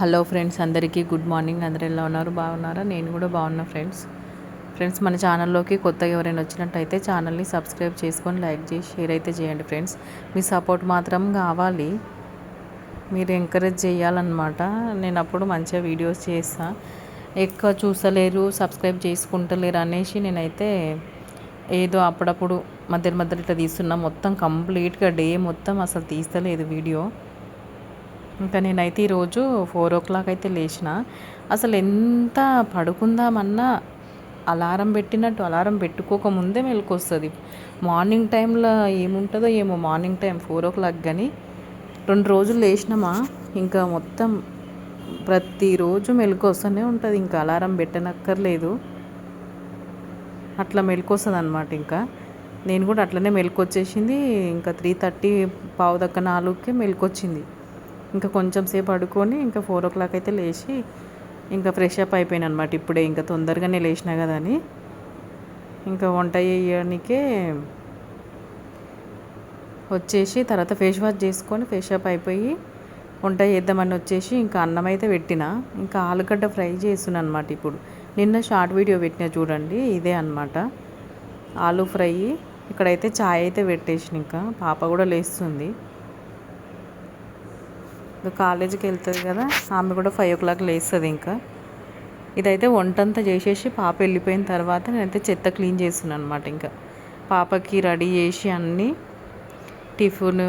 Hello friends అందరికీ good morning. అందరు ఎలా ఉన్నారు? బాగున్నారా? నేను కూడా బాగున్నా ఫ్రెండ్స్. ఫ్రెండ్స్ మన ఛానల్లోకి కొత్తగా ఎవరైనా వచ్చినట్టయితే ఛానల్ని సబ్స్క్రైబ్ చేసుకొని లైక్ చేసి షేర్ అయితే చేయండి ఫ్రెండ్స్. మీ సపోర్ట్ మాత్రం కావాలి. మీరు ఎంకరేజ్ చేయాలన్నమాట. నేను అప్పుడు మంచిగా వీడియోస్ చేస్తా. ఎక్కువ చూసలేరు సబ్స్క్రైబ్ చేసుకుంటలేరు అనేసి నేనైతే ఏదో అప్పుడప్పుడు మధ్య మధ్యలో ఇట్లా తీస్తున్నా. మొత్తం కంప్లీట్గా డే మొత్తం అసలు తీస్తలేదు వీడియో. ఇంకా నేనైతే ఈరోజు ఫోర్ ఓ క్లాక్ అయితే లేచిన. అసలు ఎంత పడుకుందామన్నా అలారం పెట్టినట్టు అలారం పెట్టుకోకముందే మెలకు వస్తుంది మార్నింగ్ టైంలో ఏముంటుందో ఏమో morning time four o'clock కానీ రెండు రోజులు లేచినామా ఇంకా మొత్తం ప్రతిరోజు మెలకు వస్తూనే ఉంటుంది. ఇంకా అలారం పెట్టనక్కర్లేదు. అట్లా మెలకు వస్తుంది అనమాట ఇంకా. నేను కూడా అట్లనే మెలకు వచ్చేసింది ఇంకా త్రీ థర్టీ పావు దక్క నాలుగుకే మెలకు వచ్చింది ఇంకా కొంచెం సేపు అడుకొని ఇంకా ఫోర్ ఓ క్లాక్ అయితే లేచి ఇంకా ఫ్రెష్ అప్ అయిపోయాను అనమాట ఇప్పుడే. ఇంకా తొందరగానే లేచినా కదా అని. ఇంకా వంట చేయడానికే వచ్చేసి తర్వాత ఫేస్ వాష్ చేసుకొని ఫ్రెష్ అప్ అయిపోయి వంట చేద్దామని వచ్చేసి ఇంకా అన్నం అయితే పెట్టిన. ఇంకా ఆలుగడ్డ ఫ్రై చేస్తున్నాను అనమాట ఇప్పుడు. నిన్న షార్ట్ వీడియో పెట్టిన చూడండి ఇదే అనమాట ఆలు ఫ్రై ఇక్కడైతే చాయ్ అయితే పెట్టేసిన ఇంకా. పాప కూడా లేస్తుంది. ఇంకా కాలేజీకి వెళ్తుంది కదా ఆమె కూడా ఫైవ్ ఓ క్లాక్ లేస్తుంది ఇంకా. ఇదైతే వంటంతా చేసేసి పాప వెళ్ళిపోయిన తర్వాత నేనైతే చెత్త క్లీన్ చేస్తున్నాను అనమాట ఇంకా. పాపకి రెడీ చేసి అన్నీ టిఫిన్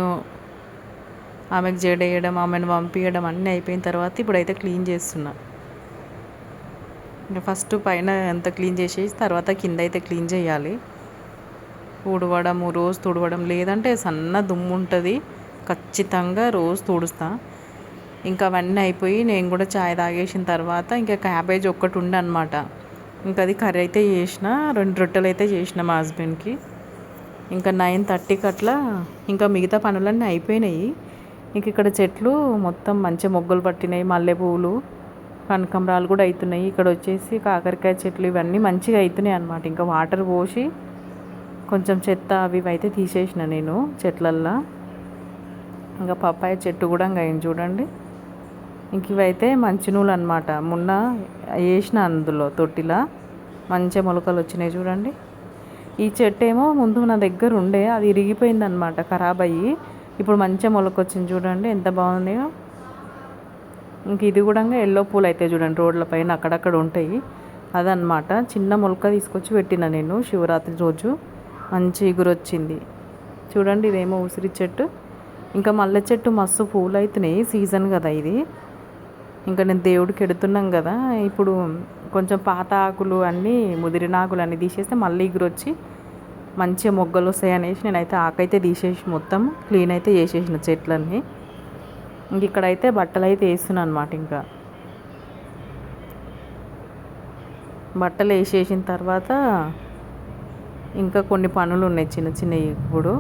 ఆమెకు జడేయడం ఆమెను పంపించడం అన్నీ అయిపోయిన తర్వాత ఇప్పుడైతే క్లీన్ చేస్తున్నా. ఫస్ట్ పైన ఎంత క్లీన్ చేసేసి తర్వాత కింద అయితే క్లీన్ చేయాలి. తుడవడము రోజు తుడవడం లేదంటే సన్న దుమ్ము ఉంటుంది. ఖచ్చితంగా రోజు తుడుస్తాను ఇంకా అవన్నీ అయిపోయి నేను కూడా చాయ్ తాగేసిన తర్వాత ఇంకా క్యాబేజ్ ఒక్కటి ఉండే అనమాట ఇంకా అది కర్రీ అయితే చేసిన రెండు రొట్టెలు అయితే చేసిన మా హస్బెండ్కి. ఇంకా నైన్ థర్టీకి అట్లా ఇంకా మిగతా పనులన్నీ అయిపోయినాయి. ఇంక ఇక్కడ చెట్లు మొత్తం మంచి మొగ్గలు పట్టినాయి మల్లె పువ్వులు కనకంబరాలు కూడా అవుతున్నాయి ఇక్కడ వచ్చేసి కాకరకాయ చెట్లు ఇవన్నీ మంచిగా అవుతున్నాయి అనమాట ఇంకా వాటర్ పోసి కొంచెం చెత్త అవి అయితే తీసేసిన నేను చెట్లల్లో. ఇంకా పప్పాయ చెట్టు కూడా ఇంకా చూడండి. ఇంక ఇవైతే మంచి నూలు అనమాట మొన్న వేసిన అందులో తొట్టిలా. మంచిగా మొలకలు వచ్చినాయి చూడండి. ఈ చెట్టు ఏమో ముందు నా దగ్గర ఉండే అది ఇరిగిపోయింది అనమాట ఖరాబ్ అయ్యి. ఇప్పుడు మంచిగా మొలకొచ్చింది చూడండి ఎంత బాగున్నాయో ఇంక ఇది కూడా ఎల్లో పూలు అయితే చూడండి రోడ్ల పైన అక్కడక్కడ ఉంటాయి. అదనమాట చిన్న మొలక తీసుకొచ్చి పెట్టిన నేను శివరాత్రి రోజు. మంచి ఎగురు వచ్చింది చూడండి ఇదేమో ఉసిరి చెట్టు. ఇంకా మల్లె చెట్టు మస్తు పూలు అవుతున్నాయి సీజన్ కదా ఇది. ఇంకా నేను దేవుడికి ఎడుతున్నాం కదా ఇప్పుడు కొంచెం పాత ఆకులు అన్నీ ముదిరిన ఆకులు అన్నీ తీసేస్తే మళ్ళీ వచ్చి మంచిగా మొగ్గలు వస్తాయి అనేసి నేనైతే ఆకైతే తీసేసి మొత్తం క్లీన్ అయితే చేసేసిన చెట్లన్నీ. ఇంక ఇక్కడైతే బట్టలు అయితే వేస్తున్నాను అనమాట ఇంకా. బట్టలు వేసేసిన తర్వాత ఇంకా కొన్ని పనులు ఉన్నాయి చిన్న చిన్నవి ఇప్పుడు.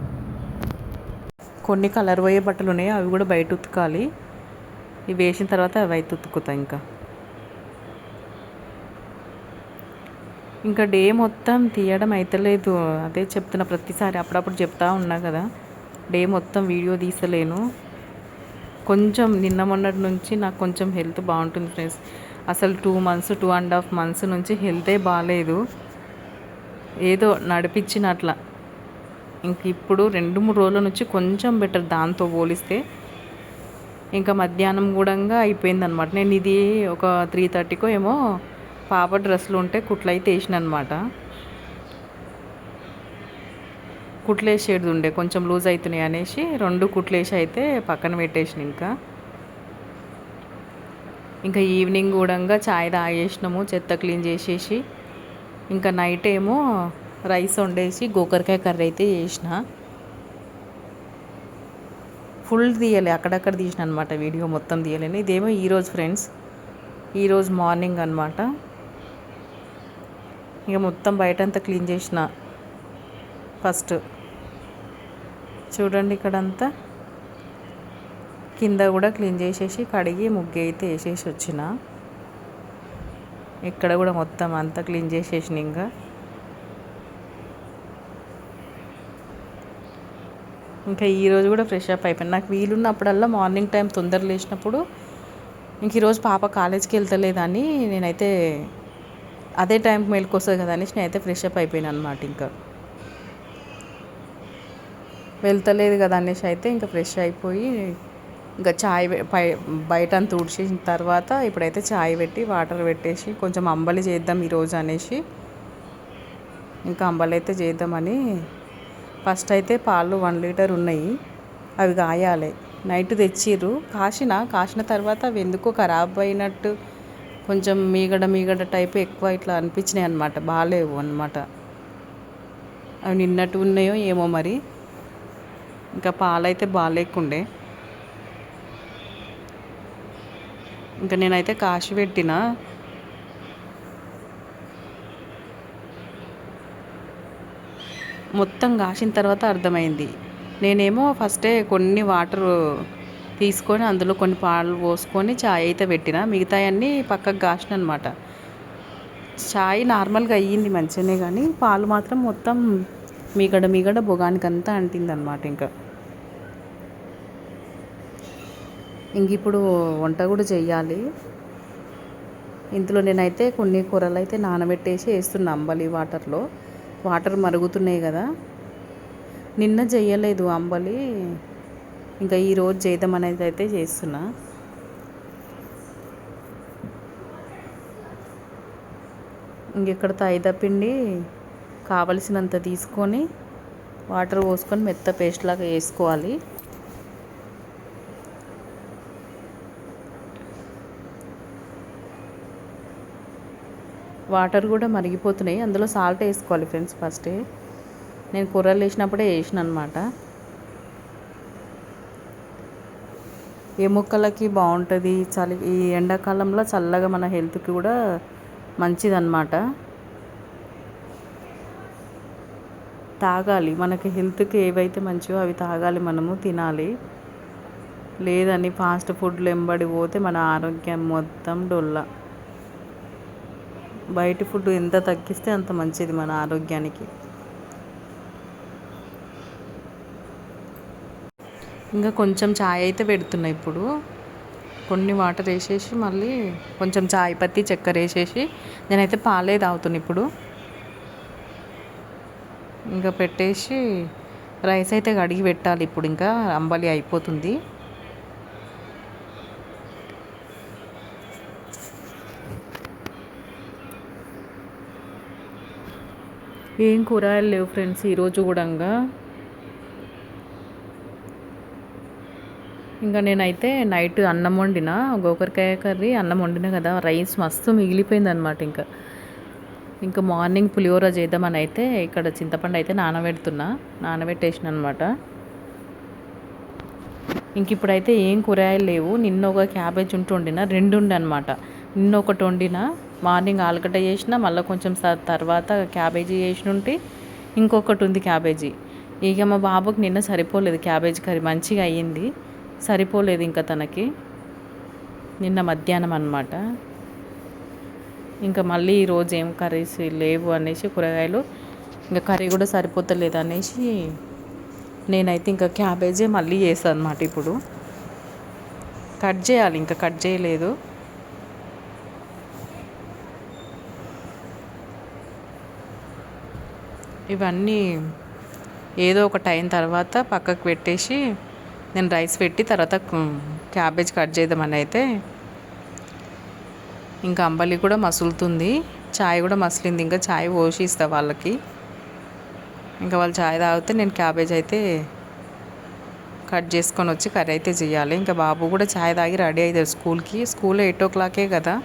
కొన్ని కలర్ పోయే బట్టలు ఉన్నాయి అవి కూడా బయట ఉతకాలి. ఇవి వేసిన తర్వాత అవి అయితే ఉతుకుతాయి ఇంకా. ఇంకా డే మొత్తం తీయడం అయితలేదు అదే చెప్తున్నా ప్రతిసారి అప్పుడప్పుడు చెప్తా ఉన్నా కదా. డే మొత్తం వీడియో తీసలేను. కొంచెం నిన్న మొన్నటి నుంచి నాకు కొంచెం హెల్త్ బాగుంటుంది ఫ్రెండ్స్. అసలు two months two and half months నుంచి హెల్తే బాగాలేదు ఏదో నడిపించినట్ల. ఇంక ఇప్పుడు రెండు మూడు రోజుల నుంచి కొంచెం బెటర్ దాంతో పోలిస్తే. ఇంకా మధ్యాహ్నం కూడా అయిపోయింది అనమాట నేను ఇది ఒక త్రీ థర్టీకో ఏమో పాప డ్రెస్సులు ఉంటే కుట్లు అయితే వేసిన అనమాట కుట్లేసేది ఉండే కొంచెం లూజ్ అవుతున్నాయి అనేసి రెండు కుట్లేసి అయితే పక్కన పెట్టేసిన ఇంకా. ఇంకా ఈవినింగ్ కూడా చాయ్ తాగేసినాము చెత్త క్లీన్ చేసేసి. ఇంకా నైట్ ఏమో రైస్ వండేసి గోకరకాయ కర్రీ అయితే చేసిన. ఫుల్ తీయలే అక్కడక్కడ తీసిన అనమాట వీడియో మొత్తం తీయలేను. ఇదేమో ఈరోజు ఫ్రెండ్స్ ఈరోజు మార్నింగ్ అనమాట ఇక మొత్తం బయట అంతా క్లీన్ చేసిన ఫస్ట్. చూడండి ఇక్కడంతా. కింద కూడా క్లీన్ చేసేసి కడిగి ముగ్గు అయితే వేసేసి వచ్చిన. ఇక్కడ కూడా మొత్తం అంతా క్లీన్ చేసేసిన ఇంకా. ఇంకా ఈరోజు కూడా ఫ్రెష్ అప్ అయిపోయింది. నాకు వీలున్నప్పుడల్లా మార్నింగ్ టైం తొందర లేచినప్పుడు ఇంక ఈరోజు పాప కాలేజ్కి వెళ్తలేదని నేనైతే అదే టైంకి మేలుకొస్తుంది కదా అనేసి నేనైతే ఫ్రెష్ అప్ అయిపోయాను అనమాట ఇంకా. వెళ్తలేదు కదా అనేసి అయితే ఇంకా ఫ్రెష్ అయిపోయి ఇంకా చాయ్ పై బయట అంత తుడిచేసిన తర్వాత ఇప్పుడైతే చాయ్ పెట్టి వాటర్ పెట్టేసి కొంచెం అంబలి చేద్దాం ఈరోజు అనేసి ఇంకా అంబలి అయితే చేద్దామని ఫస్ట్ అయితే పాలు వన్ లీటర్ ఉన్నాయి. అవి కాయాలి. నైట్ తెచ్చిర్రు. కాసిన కాసిన తర్వాత అవి ఎందుకో ఖరాబ్ అయినట్టు కొంచెం మీగడ మీగడ టైప్ ఎక్కువ ఇట్లా అనిపించినాయి అనమాట బాగాలేవు అనమాట అవి నిన్నట్టు ఉన్నాయో ఏమో మరి. ఇంకా పాలైతే బాగాలేకుండే. ఇంకా నేనైతే కాసి పెట్టిన. మొత్తం కాసిన తర్వాత అర్థమైంది. నేనేమో ఫస్టే కొన్ని వాటర్ తీసుకొని అందులో కొన్ని పాలు పోసుకొని చాయ్ అయితే పెట్టిన. మిగతాయన్నీ పక్కకు కాసిన అనమాట చాయ్ నార్మల్గా అయ్యింది మంచిగానే కానీ పాలు మాత్రం మొత్తం మీగడ మీగడ బొగానికి అంటింది అనమాట ఇంకా. ఇంక ఇప్పుడు వంట కూడా చెయ్యాలి. ఇందులో నేనైతే కొన్ని కూరలు అయితే నానబెట్టేసి వేస్తున్నా అంబలి వాటర్లో. వాటర్ మరుగుతున్నాయి కదా. నిన్న చేయలేదు అంబలి. ఇంకా ఈరోజు చేద్దాం అనేది అయితే చేస్తున్నా. ఇంకెక్కడ తాయిదా పిండి కావలసినంత తీసుకొని వాటర్ పోసుకొని మెత్త పేస్ట్ లాగా వేసుకోవాలి. వాటర్ కూడా మరిగిపోతున్నాయి. అందులో సాల్ట్ వేసుకోవాలి ఫ్రెండ్స్ ఫస్టే నేను కూరలు వేసినప్పుడే వేసిన అనమాట ఏ మొక్కలకి బాగుంటుంది? చలి ఈ ఎండాకాలంలో చల్లగా మన హెల్త్కి కూడా మంచిదన్నమాట. తాగాలి. మనకి హెల్త్కి ఏవైతే మంచివో అవి తాగాలి మనము తినాలి. లేదని ఫాస్ట్ ఫుడ్లు ఎంబడి పోతే మన ఆరోగ్యం మొత్తం డొల్ల. బయట ఫుడ్ ఎంత తగ్గిస్తే అంత మంచిది మన ఆరోగ్యానికి. ఇంకా కొంచెం చాయ్ అయితే పెడుతున్నా ఇప్పుడు. కొన్ని వాటర్ వేసేసి మళ్ళీ కొంచెం చాయ్ పత్తి చక్కెర వేసేసి నేనైతే పాలే తాగుతున్నా ఇప్పుడు. ఇంకా పెట్టేసి రైస్ అయితే కడిగి పెట్టాలి ఇప్పుడు ఇంకా అంబలి అయిపోతుంది. ఏం కూరగాయలు లేవు ఫ్రెండ్స్ ఈరోజు కూడా ఇంకా నేనైతే నైట్ అన్నం వండిన గోకరకాయ కర్రీ అన్నం వండిన కదా రైస్ మస్తు మిగిలిపోయింది అనమాట ఇంకా. ఇంకా మార్నింగ్ పులిహోర చేద్దామని అయితే ఇక్కడ చింతపండు అయితే నానబెడుతున్నా నానబెట్టేసిన అనమాట ఇంక ఇప్పుడైతే ఏం కూరగాయలు లేవు నిన్న ఒక క్యాబేజ్ ఉంటూ వండిన రెండు ఉండి అనమాట నిన్న ఒకటి వండిన మార్నింగ్ ఆలుగడ్డ చేసిన మళ్ళీ కొంచెం తర్వాత క్యాబేజీ చేసిన ఉంటే ఇంకొకటి ఉంది క్యాబేజీ. ఇక మా బాబుకి నిన్న సరిపోలేదు క్యాబేజీ కర్రీ మంచిగా అయ్యింది. సరిపోలేదు ఇంకా తనకి. నిన్న మధ్యాహ్నం అనమాట ఇంకా మళ్ళీ ఈరోజు ఏం కర్రీస్ లేవు అనేసి కూరగాయలు ఇంకా కర్రీ కూడా సరిపోతలేదు అనేసి నేనైతే ఇంకా క్యాబేజే మళ్ళీ చేస్తాను అనమాట ఇప్పుడు. కట్ చేయాలి ఇంకా కట్ చేయలేదు. ఇవన్నీ ఏదో ఒక టైం తర్వాత పక్కకు పెట్టేసి నేను రైస్ పెట్టి తర్వాత క్యాబేజ్ కట్ చేద్దామని అయితే ఇంకా అంబలి కూడా మసులుతుంది. చాయ్ కూడా మసిలింది. ఇంకా చాయ్ పోసి ఇస్తా వాళ్ళకి. ఇంకా వాళ్ళు చాయ్ తాగితే నేను క్యాబేజ్ అయితే కట్ చేసుకొని వచ్చి కర్రీ అయితే చేయాలి. ఇంకా బాబు కూడా చాయ్ తాగి రెడీ అవుతాడు స్కూల్కి. స్కూల్ ఎయిట్ ఓ క్లాకే కదా.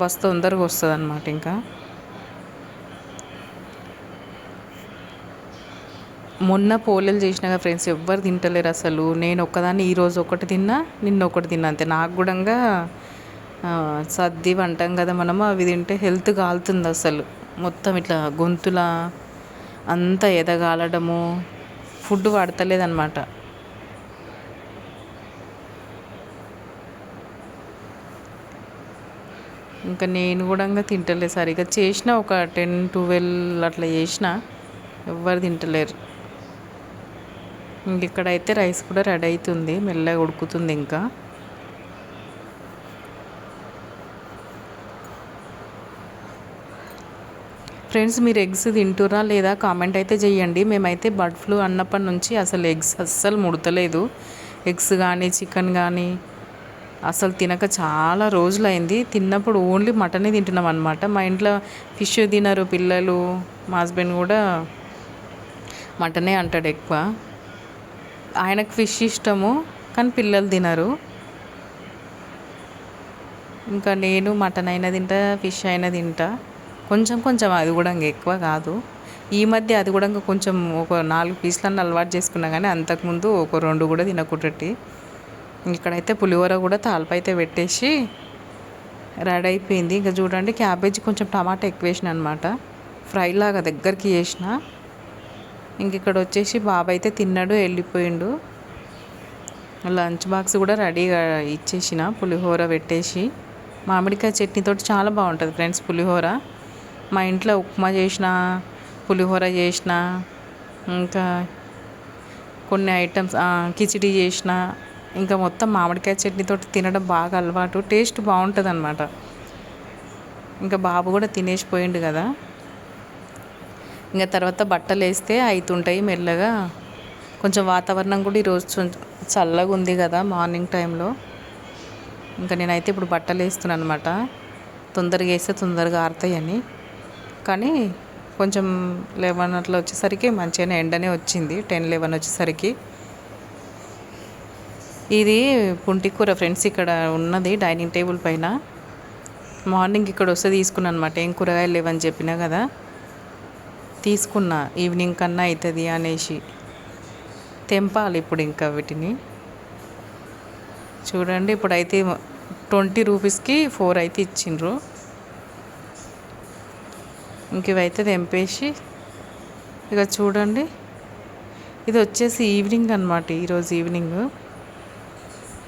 బస్ తొందరగా వస్తుంది అనమాట ఇంకా. మొన్న పోలేలు చేసినాక ఫ్రెండ్స్ ఎవ్వరు తింటలేరు అసలు. నేను ఒక్కదాన్ని ఈరోజు ఒకటి తిన్నా నిన్న ఒకటి తిన్నా అంతే. నాకు కూడా సర్ది అంటాం కదా మనము అవి తింటే హెల్త్ కాలుతుంది అసలు. మొత్తం ఇట్లా గొంతుల అంతా ఎదగాలడము ఫుడ్ పడతలేదన్నమాట ఇంకా నేను కూడా తింటలేదు సరిగా. చేసిన ఒక టెన్ ట్వెల్వ్ అట్లా చేసిన ఎవ్వరు తింటలేరు. ఇక్కడైతే రైస్ కూడా రెడీ అవుతుంది. మెల్లగా ఉడుకుతుంది ఇంకా. ఫ్రెండ్స్ మీరు ఎగ్స్ తింటురా లేదా కామెంట్ అయితే చేయండి. మేమైతే బర్డ్ ఫ్లూ అన్నప్పటి నుంచి అసలు ఎగ్స్ అస్సలు ముడతలేదు. ఎగ్స్ కానీ చికెన్ కానీ అసలు తినక చాలా రోజులైంది. తిన్నప్పుడు ఓన్లీ మటనే తింటున్నాం అనమాట మా ఇంట్లో ఫిష్ తినరు పిల్లలు. మా హస్బెండ్ కూడా మటనే అంటాడు ఎక్కువ. ఆయనకు ఫిష్ ఇష్టము కానీ పిల్లలు తినరు. ఇంకా నేను మటన్ అయినా తింటా ఫిష్ అయినా తింటా. కొంచెం కొంచెం అది కూడా ఇంకా ఎక్కువ కాదు. ఈ మధ్య అది కూడా ఇంకా కొంచెం ఒక నాలుగు పీసులన్నీ అలవాటు చేసుకున్నా కానీ అంతకుముందు ఒక రెండు కూడా తినకుంటటి ఇక్కడైతే పులిహోర కూడా తాలిపై అయితే పెట్టేసి రెడీ అయిపోయింది. ఇంకా చూడండి క్యాబేజీ కొంచెం టమాటా ఎక్కువ వేసిన అనమాట ఫ్రైలాగా దగ్గరికి చేసిన. ఇంక ఇక్కడ వచ్చేసి బాబు అయితే తిన్నాడు వెళ్ళిపోయిండు. లంచ్ బాక్స్ కూడా రెడీగా ఇచ్చేసిన పులిహోర పెట్టేసి. మామిడికాయ చట్నీతో చాలా బాగుంటుంది ఫ్రెండ్స్ పులిహోర. మా ఇంట్లో ఉప్మా చేసిన పులిహోర చేసిన ఇంకా కొన్ని ఐటమ్స్ కిచిడి చేసిన ఇంకా మొత్తం మామిడికాయ చట్నీతో తినడం బాగా అలవాటు టేస్ట్ బాగుంటుంది అనమాట ఇంకా బాబు కూడా తినేసిపోయిండు కదా. ఇంకా తర్వాత బట్టలు వేస్తే అవుతుంటాయి మెల్లగా. కొంచెం వాతావరణం కూడా ఈరోజు చల్లగా ఉంది కదా మార్నింగ్ టైంలో. ఇంకా నేనైతే ఇప్పుడు బట్టలు వేస్తున్నాను అనమాట తొందరగా వేస్తే తొందరగా ఆరుతాయని. కానీ కొంచెం లెవెన్ అట్లా వచ్చేసరికి మంచిగానే ఎండనే వచ్చింది. టెన్ లెవెన్ వచ్చేసరికి. ఇది పుంటికూర ఫ్రెండ్స్ ఇక్కడ ఉన్నది డైనింగ్ టేబుల్ పైన. మార్నింగ్ ఇక్కడ వస్తే తీసుకున్నాను అనమాట ఏం కూరగాయలు లేవని చెప్పినా కదా. తీసుకున్నా ఈవినింగ్ కన్నా అవుతుంది అనేసి. తెంపాలి ఇప్పుడు ఇంకా వీటిని. చూడండి ఇప్పుడైతే ట్వంటీ రూపీస్కి ఫోర్ అయితే ఇచ్చిండ్రు. ఇంక ఇవైతే తెంపేసి ఇక చూడండి. ఇది వచ్చేసి ఈవినింగ్ అనమాట ఈరోజు ఈవినింగ్.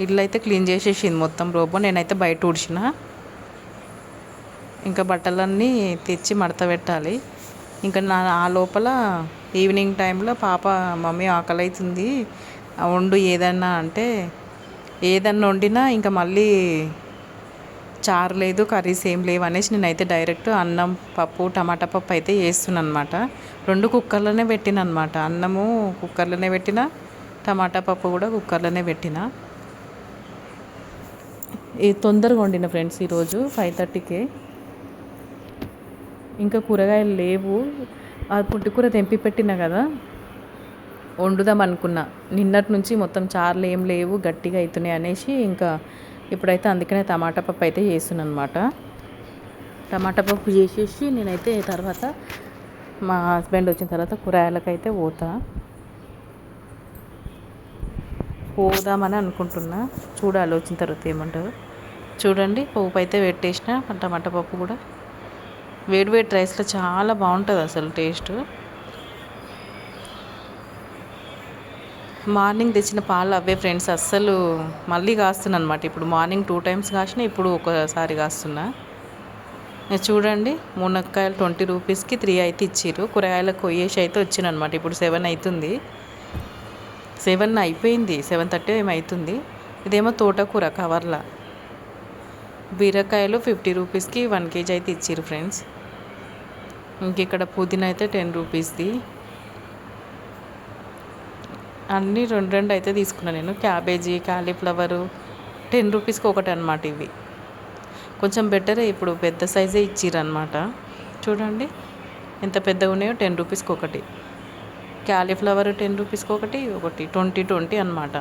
ఇల్లు అయితే క్లీన్ చేసేసింది మొత్తం రోబో నేనైతే బయట ఊడ్చిన. ఇంకా బట్టలన్నీ తెచ్చి మడత పెట్టాలి. ఇంకా నా ఆ లోపల ఈవినింగ్ టైంలో పాప మమ్మీ ఆకలి అవుతుంది వండు ఏదన్నా అంటే ఏదన్నా వండినా ఇంకా మళ్ళీ చారు లేదు కర్రీస్ ఏం లేవు అనేసి నేనైతే డైరెక్ట్ అన్నం పప్పు టమాటా పప్పు అయితే వేస్తున్నాను అనమాట రెండు కుక్కర్లోనే పెట్టిన అనమాట అన్నము కుక్కర్లోనే పెట్టిన టమాటా పప్పు కూడా కుక్కర్లోనే పెట్టిన. ఇది తొందరగా వండిన ఫ్రెండ్స్ ఈరోజు ఫైవ్ థర్టీకే ఇంకా కూరగాయలు లేవు. ఆ పుట్టుకూర తెంపి పెట్టిన కదా? వండుదాం అనుకున్నా. నిన్నటి నుంచి మొత్తం చార్లు ఏం లేవు గట్టిగా అవుతున్నాయి అనేసి ఇంకా ఇప్పుడైతే అందుకనే టమాటా పప్పు అయితే చేస్తున్నాను అనమాట టమాటా పప్పు చేసేసి నేనైతే తర్వాత మా హస్బెండ్ వచ్చిన తర్వాత కూరగాయలకైతే పోతా. పోదామని అనుకుంటున్నా. చూడాలి వచ్చిన తర్వాత ఏమంటారు చూడండి పప్పు అయితే పెట్టేసిన టమాటా పప్పు కూడా. వేడివేడి రైస్లో చాలా బాగుంటుంది అసలు టేస్ట్. మార్నింగ్ తెచ్చిన పాలు అవే ఫ్రెండ్స్ అస్సలు మళ్ళీ కాస్తున్నా అనమాట ఇప్పుడు మార్నింగ్ టూ టైమ్స్ కాసిన ఇప్పుడు ఒకసారి కాస్తున్నా. చూడండి మునక్కాయలు ట్వంటీ రూపీస్కి త్రీ అయితే ఇచ్చారు కూరగాయలకు కొయ్యేసి అయితే వచ్చిన అనమాట ఇప్పుడు సెవెన్ అవుతుంది సెవెన్ అయిపోయింది. సెవెన్ థర్టీ ఏమవుతుంది ఇదేమో తోటకూర కవర్లా. బీరకాయలు ఫిఫ్టీ రూపీస్కి వన్ కేజీ అయితే ఇచ్చారు ఫ్రెండ్స్. ఇంక ఇక్కడ పుదీనా అయితే టెన్ రూపీస్ది. అన్నీ రెండు రెండు అయితే తీసుకున్నాను నేను. క్యాబేజీ కాలీఫ్లవరు టెన్ రూపీస్కి ఒకటి అనమాట ఇవి. కొంచెం బెటరే ఇప్పుడు పెద్ద సైజే ఇచ్చిర్రు చూడండి ఎంత పెద్దగా ఉన్నాయో టెన్ రూపీస్కి ఒకటి. క్యాలీఫ్లవర్ టెన్ రూపీస్కి ఒకటి ఒకటి ట్వంటీ ట్వంటీ అనమాట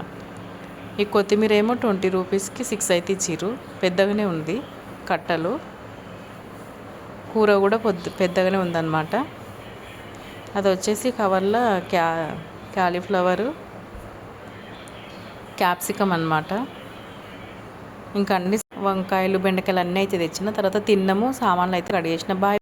ఈ కొత్తిమీర ఏమో ట్వంటీ రూపీస్కి సిక్స్ అయితే ఇచ్చిర్రు. పెద్దగానే ఉంది కట్టలు. కూర కూడా పొద్దు పెద్దగానే ఉందన్నమాట. అది వచ్చేసి కవర్లో క్యా క్యాలీఫ్లవరు క్యాప్సికమ్ అనమాట ఇంకా అన్ని వంకాయలు బెండకాయలు అన్నీ అయితే తెచ్చిన. తర్వాత తిన్నాము సామాన్లు అయితే రెడీ చేసిన బాయ్.